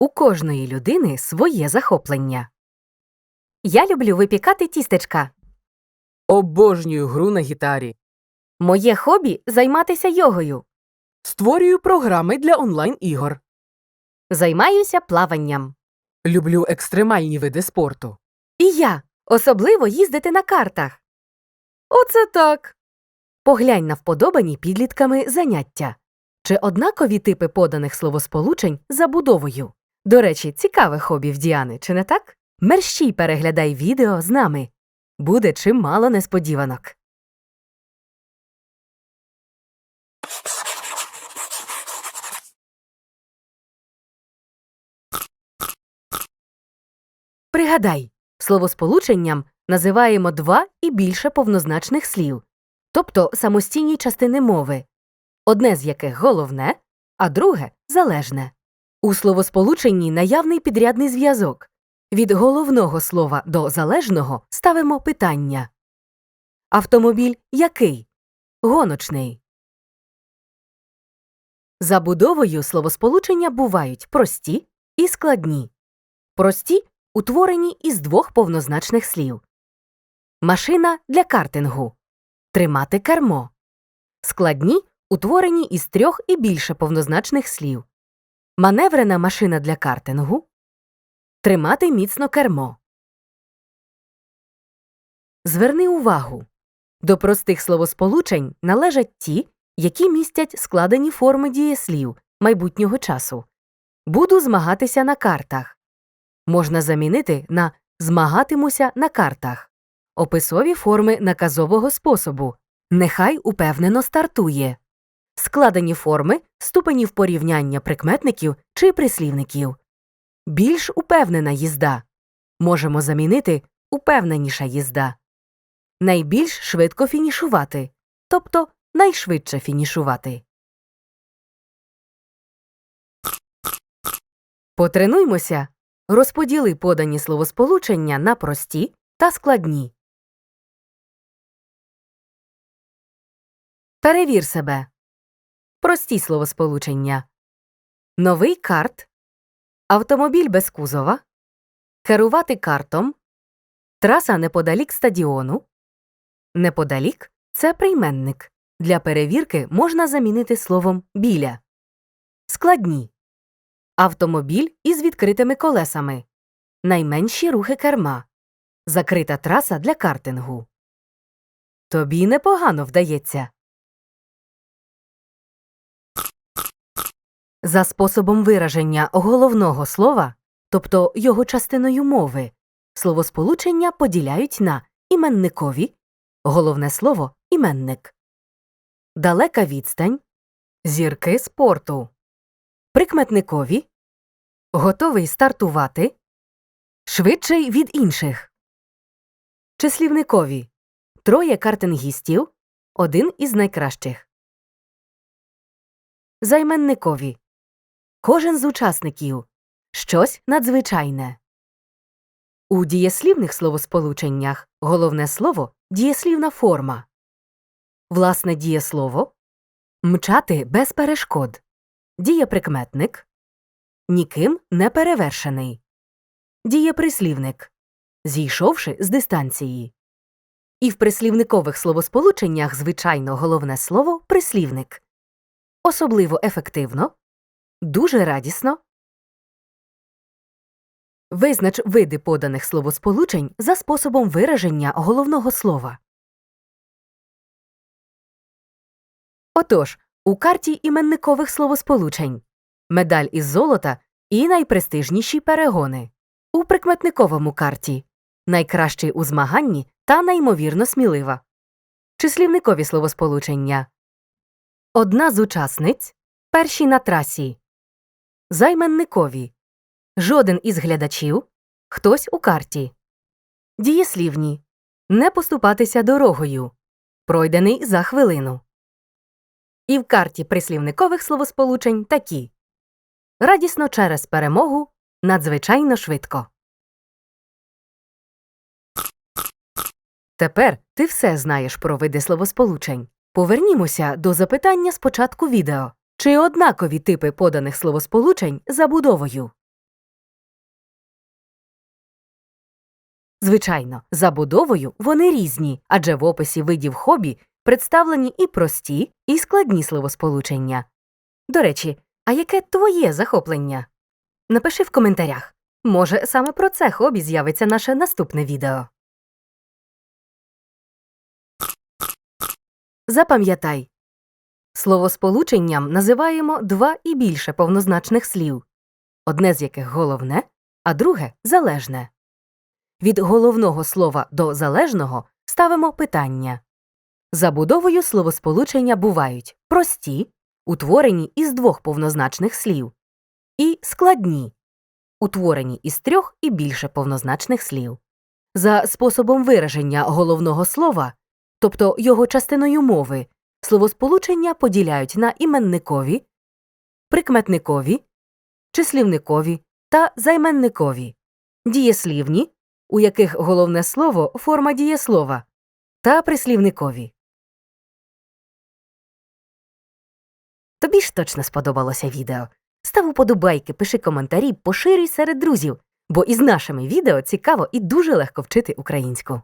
У кожної людини своє захоплення. Я люблю випікати тістечка. Обожнюю гру на гітарі. Моє хобі займатися йогою. Створюю програми для онлайн-ігор. Займаюся плаванням. Люблю екстремальні види спорту. І я особливо їздити на картах. Оце так. Поглянь на вподобані підлітками заняття. Чи однакові типи поданих словосполучень забудовою? До речі, цікаве хобі в Діани, чи не так? Мерщій переглядай відео з нами. Буде чимало несподіванок. Пригадай, словосполученням називаємо два і більше повнозначних слів, тобто самостійні частини мови, одне з яких головне, а друге залежне. У словосполученні наявний підрядний зв'язок. Від головного слова до залежного ставимо питання. Автомобіль який? Гоночний. Забудовою словосполучення бувають прості і складні. Прості утворені із двох повнозначних слів. Машина для картингу. Тримати кермо. Складні утворені із трьох і більше повнозначних слів. Маневрена машина для картингу. Тримати міцно кермо. Зверни увагу. До простих словосполучень належать ті, які містять складені форми дієслів майбутнього часу. Буду змагатися на картах. Можна замінити на змагатимуся на картах. Описові форми наказового способу. Нехай упевнено стартує. Складені форми ступенів порівняння прикметників чи прислівників. Більш упевнена їзда. Можемо замінити упевненіша їзда. Найбільш швидко фінішувати, тобто найшвидше фінішувати. Потренуймося. Розподіли подані словосполучення на прості та складні. Перевір себе. Прості словосполучення. Новий карт. Автомобіль без кузова. Керувати картом. Траса неподалік стадіону. Неподалік це прийменник. Для перевірки можна замінити словом біля. Складні. Автомобіль із відкритими колесами. Найменші рухи керма. Закрита траса для картингу. Тобі непогано вдається. За способом вираження головного слова, тобто його частиною мови, словосполучення поділяють на іменникові, головне слово іменник, далека відстань, зірки спорту, прикметникові, готовий стартувати, швидший від інших, числівникові, троє картингістів, один із найкращих, займенникові. Кожен з учасників щось надзвичайне. У дієслівних словосполученнях головне слово дієслівна форма. Власне дієслово мчати без перешкод. Дієприкметник ніким не перевершений. Дієприслівник зійшовши з дистанції. І в прислівникових словосполученнях звичайно головне слово прислівник. Особливо ефективно Дуже радісно. Визнач види поданих словосполучень за способом вираження головного слова. Отож, у карті іменникових словосполучень медаль із золота і найпрестижніші перегони. У прикметниковому карті найкращий у змаганні та неймовірно смілива. Числівникові словосполучення Одна з учасниць перші на трасі. Займенникові. Жоден із глядачів. Хтось у карті. Дієслівні. Не поступатися дорогою. Пройдений за хвилину. І в карті прислівникових словосполучень такі Радісно через перемогу. Надзвичайно швидко. Тепер ти все знаєш про види словосполучень. Повернімося до запитання з початку відео. Чи однакові типи поданих словосполучень забудовою? Звичайно, забудовою вони різні, адже в описі видів хобі представлені і прості, і складні словосполучення. До речі, а яке твоє захоплення? Напиши в коментарях. Може, саме про це хобі з'явиться наше наступне відео. Запам'ятай Словосполученням називаємо два і більше повнозначних слів, одне з яких головне, а друге залежне. Від головного слова до залежного ставимо питання. Забудовою словосполучення бувають прості, утворені із двох повнозначних слів, і складні, утворені із трьох і більше повнозначних слів. За способом вираження головного слова, тобто його частиною мови, словосполучення поділяють на іменникові, прикметникові, числівникові та займенникові, дієслівні, у яких головне слово форма дієслова, та прислівникові. Тобі ж точно сподобалося відео. Став уподобайки, пиши коментарі, поширюй серед друзів, бо із нашими відео цікаво і дуже легко вчити українську.